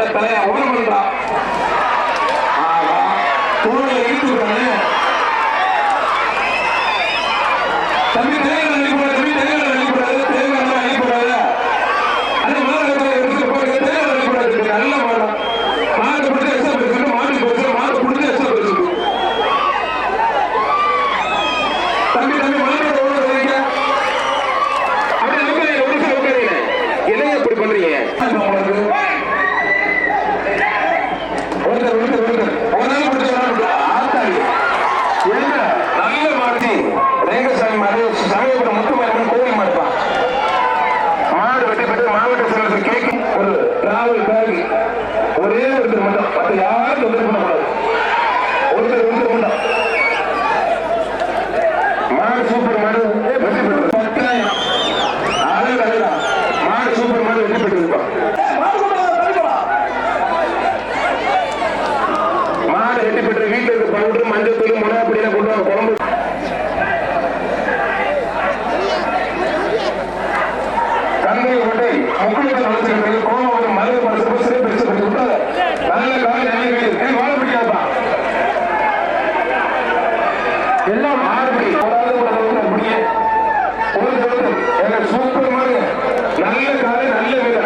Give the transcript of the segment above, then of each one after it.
போராட்டத்தில் எல்லாம் மாறுபடி போராது முடிய ஒரு சூப்பர் நல்ல காலை நல்ல வேலை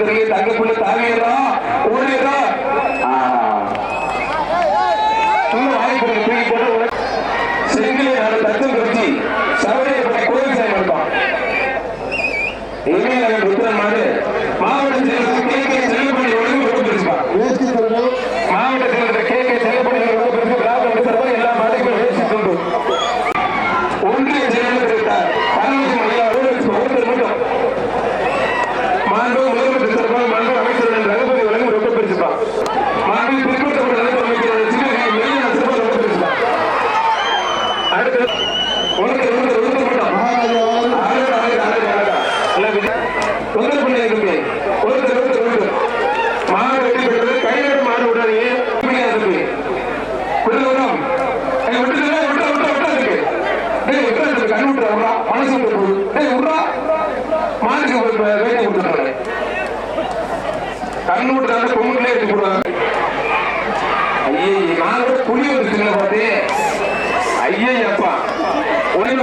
சிறுமி தங்கக்குள்ள தாவியதான் ஓடிதான் செங்கிலே நாடு தத்துவ கட்சி சபரியை பற்றி கோயில் செய்யப்பட்டான் கண்ணு விட்டுறாங்க பொண்ணுங்களே எடுத்து போடுவாங்க ஐயே நான் கூட புளி வந்து தின்ன பார்த்தேன். ஐயே அப்பா உடனே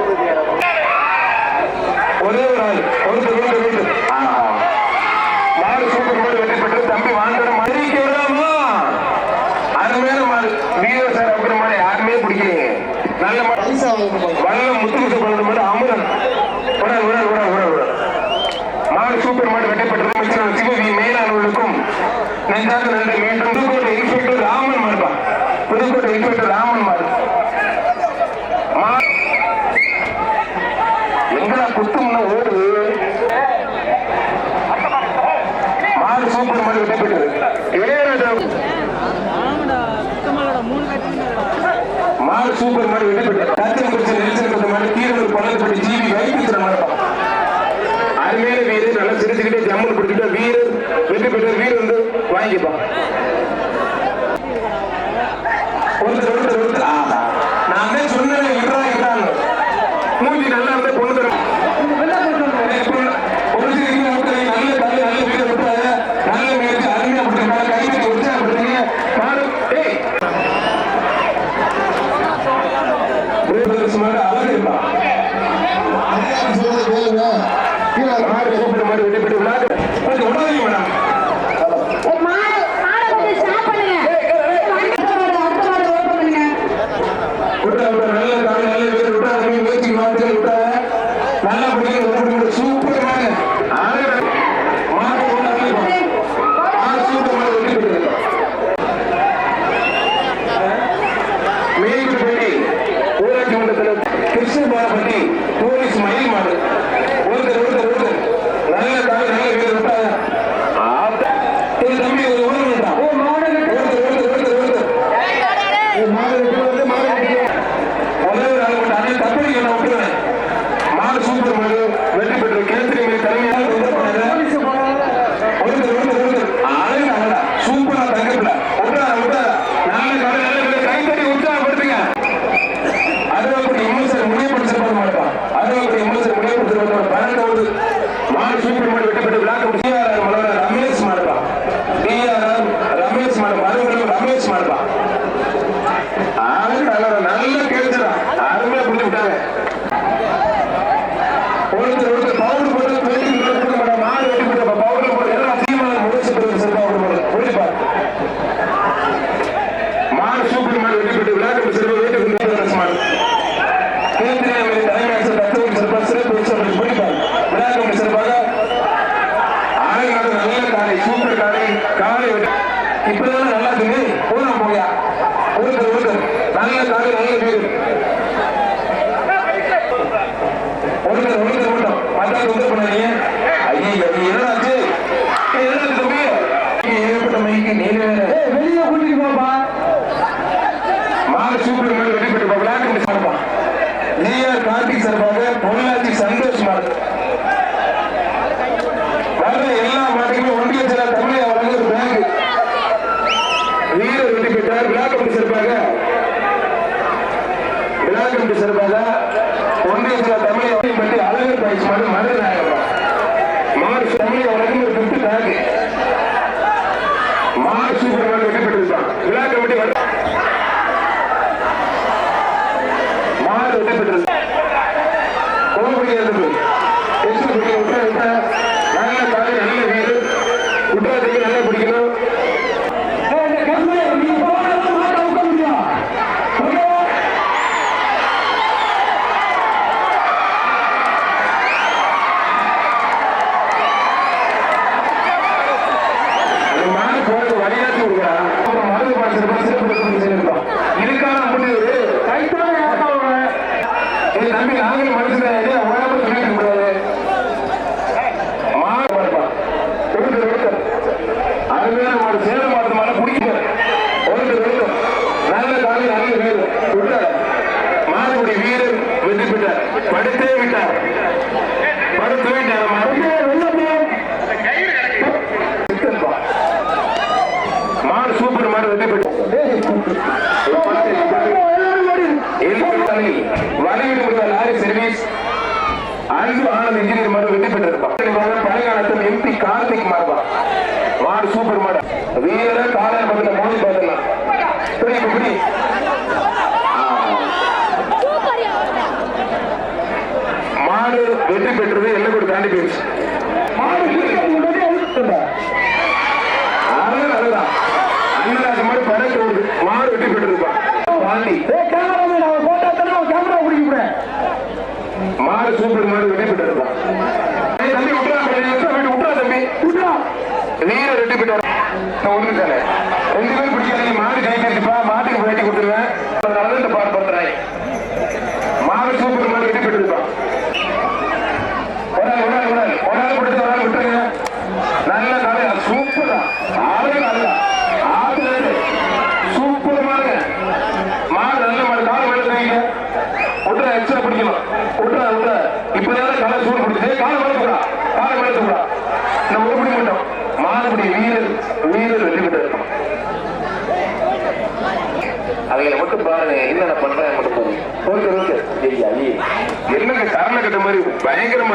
முருகப்பெருமாள் வெட்டப்பட்டது சிவவி மேலாளர்களுக்கும் நன்றாக நன்றி. மீண்டும் புதுக்கோட்டை இன்ஸ்பெக்டர் ராமன் மார்பா. புதுக்கோட்டை இன்ஸ்பெக்டர் ராமன் மார் மாறு சூப்பர் மாதிரி வெட்டப்பட்டது. அடிச்சுக்கிட்டே ஜம்முன்னு பிடிச்சிட்டு வீரர் வெற்றி பெற்ற வீரர் வந்து வாங்கிப்பான் ஒன்று நான் சொன்னேன் இருறா இருறாங்க மூஞ்சி நல்லா விடைபெற்று விழாக்கள் விளையாட்டு பழங்காலத்தில் எம்பி கார்த்திக் மார்பா மாடு சூப்பர் மாடு. வீர காலர் பக்கத்துல மோதி பார்த்துலாம் புரிய புரிய மாடு வெற்றி பெற்றது என்ன கூட தாண்டி போயிடுச்சு. மாடு அண்ணராஜ் மாதிரி பறக்க விடுது மாடு வெற்றி பெற்றிருப்பான் பாண்டி. மாடு சூப்பர் மாடு வெற்றி பெற்றிருப்பான் விட்டுறா தம்பி விட்டுறா ஒன்று தானே ரெண்டு பேரும் மாடு மாட்டுக்கு பேட்டி கொடுத்துருவேன். அதனால இந்த பாடு பண்றாங்க மாடு சூப்பர் மாடு வெற்றி பெற்றிருப்பான் ஒரு ஆள் ஒரு ஆள் ஒரு கொடுத்து ஒரு விட்டுருங்க. நல்ல கலை நல்ல. ஆளு சூப்பர் மாடுங்க. மாடு நல்ல மாடு. கால் மேல விட்டுற எக்ஸ்ட்ரா பிடிக்கணும். விட்டுற விட்டுற இப்பதான் காலை சூடு பிடிச்சது காலை மேல மாடுபடி வீரர் வீரர் வெற்றி பெற்றார். அவங்களை மட்டும் பாருங்க என்னென்ன பண்றாங்க மட்டும் பாருங்க. ஓகே ஓகே என்னங்க கரண கட்ட மாதிரி பயங்கரமா